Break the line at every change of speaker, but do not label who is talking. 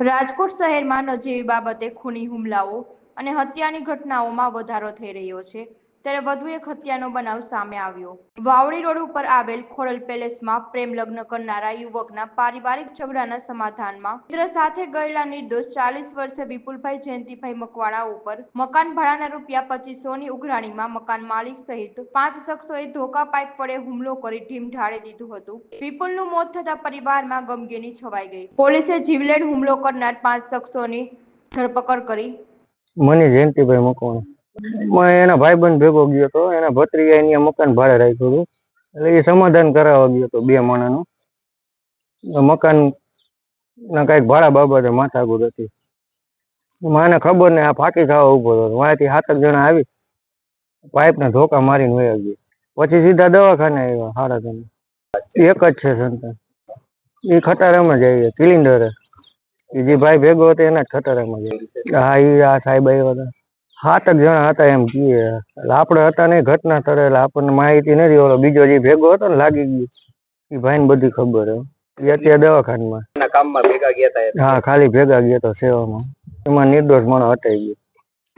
રાજકોટ શહેરમાં નજીવી બાબતે ખૂની હુમલાઓ અને હત્યાની ઘટનાઓમાં વધારો થઈ રહ્યો છે. ત્યારે વધુ એક હત્યાનો બનાવ સામે આવ્યો. વાવડી રોડ ઉપર આવેલ ખોરલ પેલેસમાં પ્રેમ લગ્ન કરનારા યુવકના પારિવારિક ઝઘડાના સમાધાનમાં મિત્ર સાથે ગયેલા નિર્દોષ ચાલીસ વર્ષે વિપુલભાઈ જયંતિભાઈ મકવાણા ઉપર મકાન ભાડાના રૂપિયા પચીસોની ઉઘરાણીમાં મકાન માલિક સહિત પાંચ શખ્સોએ ધોકા પાઇપ વડે હુમલો કરી ઢીમ ઢાળી દીધું હતું. વિપુલનું મોત થતા પરિવારમાં ગમગીની છવાઈ ગઈ. પોલીસે જીવલેણ હુમલો કરનાર પાંચ શખ્સોની ધરપકડ કરી.
મને જયંતિભાઈ મકવાણા. એના ભાઈબંધ ભેગો ગયો હતો. એના ભત્રીએ એની મકાન ભાડે રાખ્યું હતું. એટલે એ સમાધાન કરાવવા ગયો હતો બે માણાનું. મકાન ના કંઈક ભાડા બાબતે માથાકૂટ હતી. મને ખબર ને આ ફાટી થવા ઊભો હતો. વાંથી સાત જણા આવી પાઇપ ને ધોકા મારીને વયા ગયો. પછી સીધા દવાખાને આવ્યા હાડા તને એક જ છે સંતાન. એ ખટારામાં જઈએ સિલિન્ડર. એ જે ભાઈ ભેગો હતો એના જ ખટારામાં જઈએ હા, એ આ સાહેબ આવ્યા હતા. સાતક જણા હતા એમ કીએ એટલે આપણે હતા નહીં ઘટના સ્થળે એટલે આપણને માહિતી નથી. ઓલો બીજો જે ભેગો હતો ને લાગી ગયો. એ ભાઈને બધી ખબર હે એ અત્યારે દવાખાનામાં.
ના કામમાં ભેગા ગયા હતા
હા ખાલી ભેગા ગયા તો સેવામાં. એમાં નિર્દોષ માણસ હટાઈ ગયો.